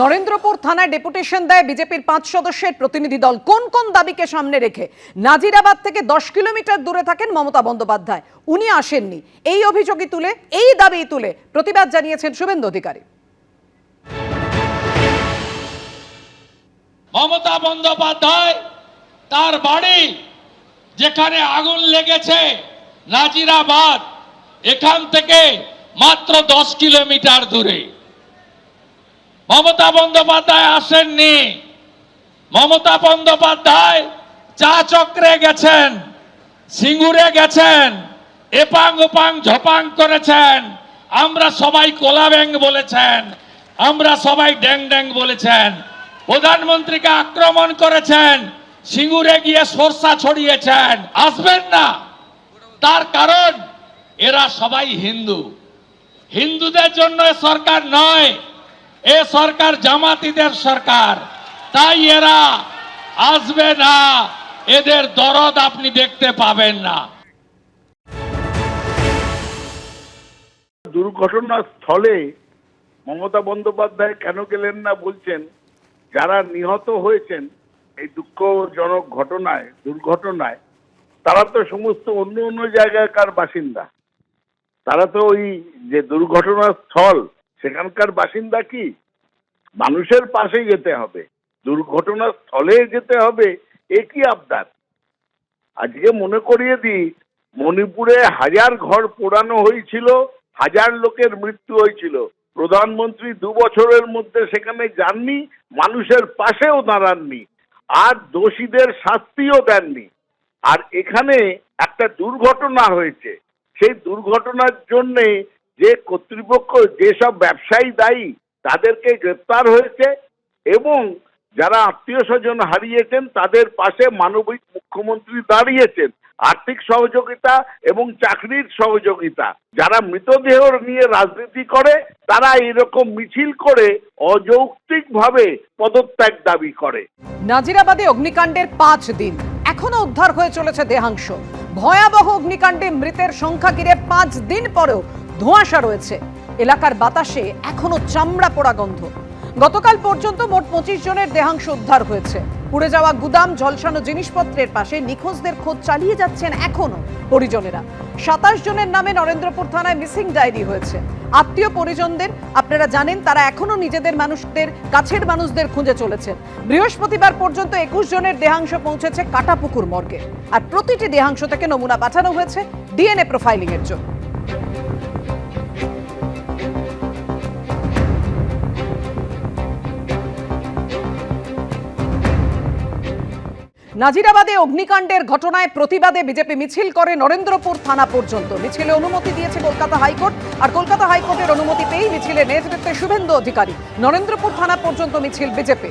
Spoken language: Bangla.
নরেন্দ্রপুর থানায় ডেপুটেশন দেয় বিজেপির পাঁচ সদস্যের প্রতিনিধি দল। কোন কোন দাবিকে সামনে রেখে? নাজিরাবাদ থেকে দশ কিলোমিটার দূরে থাকেন মমতা বন্দ্যোপাধ্যায়। উনি আসেননি। এই অভিযোগই তুলে, এই দাবি তুলে প্রতিবাদ জানিয়েছেন শুভেন্দু অধিকারী। মমতা বন্দ্যোপাধ্যায় তার বাড়ি যেখানে আগুন লেগেছে, নাজিরাবাদ, এখান থেকে মাত্র দশ কিলোমিটার দূরে। মমতা বন্দ্যোপাধ্যায় আসেননি। মমতা বন্দ্যোপাধ্যায় চা চক্রে গেছেন, সিঙ্গুরে গেছেন, এপাং ওপাং ঝপাং করেছেন, আমরা সবাই কোলা ব্যাং বলেছেন, আমরা সবাই ড্যাং ড্যাং বলেছেন, প্রধানমন্ত্রীকে আক্রমণ করেছেন, সিঙ্গুরে গিয়ে সরষা ছড়িয়েছেন, আসবেন না। তার কারণ, এরা সবাই হিন্দু। হিন্দুদের জন্য সরকার নয়। এ সরকার জামাতিদের সরকার। তাই এরা আসবে না। এদের দরদ আপনি দেখতে পাবেন না। দুর্ঘটনার স্থলে মমতা বন্দ্যোপাধ্যায় কেন গেলেন না বলছেন, যারা নিহত হয়েছেন এই দুঃখজনক ঘটনায়, দুর্ঘটনায়, তারা তো সমস্ত অন্য অন্য জায়গাকার বাসিন্দা। তারা তো ওই যে দুর্ঘটনার স্থল সেখানকার বাসিন্দা কি? মানুষের পাশে যেতে হবে। দুর্ঘটনার স্থলে যেতে হবে, এ কি আবদার? আজকে মনে করিয়ে দিই, মণিপুরে হাজার ঘর পোড়ানো হয়েছিল, হাজার লোকের মৃত্যু হয়েছিল। প্রধানমন্ত্রী দু বছরের মধ্যে সেখানে যাননি, মানুষের পাশেও দাঁড়াননি, আর দোষীদের শাস্তিও দেননি। আর এখানে একটা দুর্ঘটনা হয়েছে। সেই দুর্ঘটনার জন্যে যে কর্তৃপক্ষ যেসব ব্যবসায়ী দায়ী তাদেরকে গ্রেপ্তার হয়েছে এবং যারা আত্মীয় স্বজন হারিয়েছেন তাদের পাশে মানবিক মুখ্যমন্ত্রী দাঁড়িয়েছেন, আর্থিক সহযোগিতা এবং চাকরির সহযোগিতা। যারা মৃতদেহ নিয়ে রাজনীতি করে, তারা এরকম মিছিল করে অযৌক্তিকভাবে পদত্যাগ দাবি করে। নাজিরাবাদে অগ্নিকাণ্ডের পাঁচ দিন। এখনও উদ্ধার হয়ে চলেছে দেহাংশ। ভয়াবহ অগ্নিকাণ্ডে মৃতের সংখ্যা ঘিরে পাঁচ দিন পরেও ধোঁয়াশা রয়েছে। এলাকার বাতাসে এখনও চামড়া পোড়া গন্ধ। গতকাল পর্যন্ত মোট পঁচিশ জনের দেহাংশ উদ্ধার হয়েছে। পুড়ে যাওয়া গুদাম, ঝলসানো জিনিসপত্রের পাশে নিখোঁজদের খোঁজ চালিয়ে যাচ্ছেন এখনও পরিজনেরা। সাতাশ জনের নামে নরেন্দ্রপুর থানায় মিসিং ডায়েরি হয়েছে। আত্মীয় পরিজনদের, আপনারা জানেন, তারা এখনও নিজেদের মানুষদের, কাছের মানুষদের খুঁজে চলেছেন। বৃহস্পতিবার পর্যন্ত একুশ জনের দেহাংশ পৌঁছেছে কাটাপুকুর মর্গে। আর প্রতিটি দেহাংশ থেকে নমুনা পাঠানো হয়েছে ডিএনএ প্রোফাইলিং এর জন্য। নাজিরাবাদে অগ্নিকাণ্ডের ঘটনায় প্রতিবাদে বিজেপি মিছিল করে নরেন্দ্রপুর থানা পর্যন্ত। মিছিলে অনুমতি দিয়েছে কলকাতা হাইকোর্ট, আর কলকাতা হাইকোর্টের অনুমতি পেয়েই মিছিলে নেতৃত্বে শুভেন্দু অধিকারী। নরেন্দ্রপুর থানা পর্যন্ত মিছিল বিজেপি।